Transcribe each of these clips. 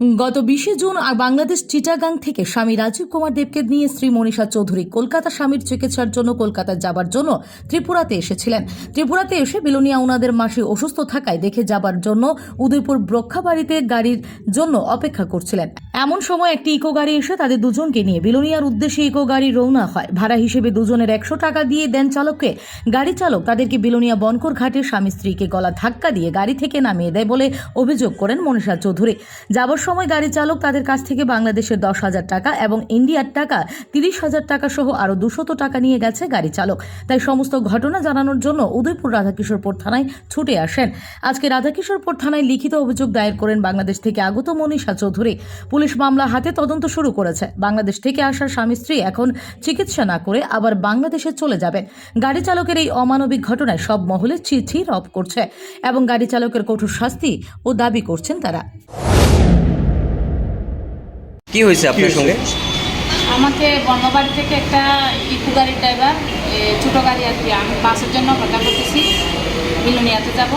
গত বিশে জুন আর বাংলাদেশ চিটাগাং থেকে স্বামী রাজীব কুমার দেবকে নিয়ে স্ত্রী মনীষা চৌধুরী কলকাতা স্বামীর চিকিৎসার জন্য কলকাতা যাবার জন্য ত্রিপুরাতে এসেছিলেন। ত্রিপুরাতে এসে বিলোনিয়া ওনাদের মাসি অসুস্থ থাকায় দেখে যাবার জন্য উদয়পুর ব্রক্ষাবাড়িতে গাড়ির জন্য অপেক্ষা করছিলেন। এমন সময় একটি ইকো গাড়ি এসে তাদের দুজনকে নিয়ে বিলোনিয়ার উদ্দেশ্যে ইকো গাড়ি রওনা হয়। ভাড়া হিসেবে দুজনের একশো টাকা দিয়ে দেন চালককে। গাড়ি চালক তাদেরকে বিলোনিয়া বনকর ঘাটে স্বামী স্ত্রীকে গলা ধাক্কা দিয়ে গাড়ি থেকে নামিয়ে দেয় বলে অভিযোগ করেন মনীষা চৌধুরী। যাবার সময় গাড়ি চালক তাদের কাছ থেকে বাংলাদেশের দশ হাজার টাকা এবং ইন্ডিয়ার টাকা তিরিশ হাজার টাকা সহ আরও দুশত টাকা নিয়ে গেছে গাড়ি চালক। তাই সমস্ত ঘটনা জানানোর জন্য উদয়পুর রাধাকিশোরপুর থানায় ছুটে আসেন। আজকে রাধাকিশোরপুর থানায় লিখিত অভিযোগ দায়ের করেন বাংলাদেশ থেকে আগত মনীষা চৌধুরী। পুলিশ মামলা হাতে তদন্ত শুরু করেছে। বাংলাদেশ থেকে আসা স্বামী স্ত্রী এখন চিকিৎসা না করে আবার বাংলাদেশে চলে যাবেন। গাড়ি চালকের এই অমানবিক ঘটনায় সব মহলে চিঠি রব করছে এবং গাড়ি চালকের কঠোর শাস্তি ও দাবি করছেন তারা। কি হয়েছে আপনার সঙ্গে? আমাকে বর্ণবাড়ি থেকে একটা ইকু গাড়ির ড্রাইভার এ, ছোটো গাড়ি আর কি আমি বাসের জন্য অপেক্ষা করতেছি। বিলুনিয়াতে যাব।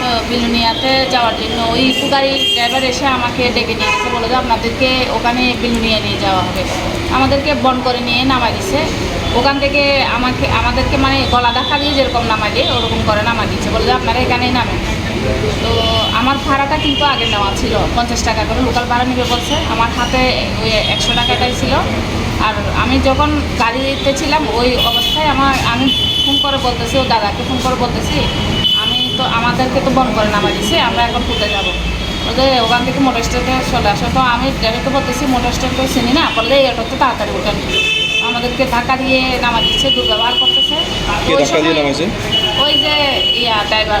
তো বিলুনিয়াতে যাওয়ার জন্য ওই ইকু গাড়ির ড্রাইভার এসে আমাকে ডেকে নিয়ে গেছে বলে যে আপনাদেরকে ওখানে বিলুনিয়া নিয়ে যাওয়া হবে। আমাদেরকে বন করে নিয়ে নামাই দিছে। ওখান থেকে আমাকে আমাদেরকে মানে গলা দেখা দিয়ে যেরকম নামাই দিয়ে ওরকম করে নামাই দিচ্ছে বলে যে আপনারা এখানেই নামেন। তো আমার ভাড়াটা কিন্তু আগে নেওয়া ছিল পঞ্চাশ টাকা করে। লোকাল ভাড়া নিবে বলছে। আমার হাতে ওই একশো টাকাটাই ছিল। আর আমি যখন গাড়িতে ছিলাম ওই অবস্থায় আমার আমি ফোন করে বলতেছি ও দাদাকে ফোন করে বলতেছি আমি তো আমাদেরকে তো বন্ধ করে নামা দিছি আমরা এখন কোথায় যাব। বলতে ওখান থেকে মোটর স্ট্যান্ডে চলে আসো। তো আমি ড্রাইভারকে বলতেছি মোটর স্ট্যান্ড তো চিনি না বললে এটা তো তাড়াতাড়ি ওঠেন আমাদেরকে ধাক্কা দিয়ে নামা দিচ্ছে দুর্ব্যবহার করতেছে? ওই যে ইয়া driver.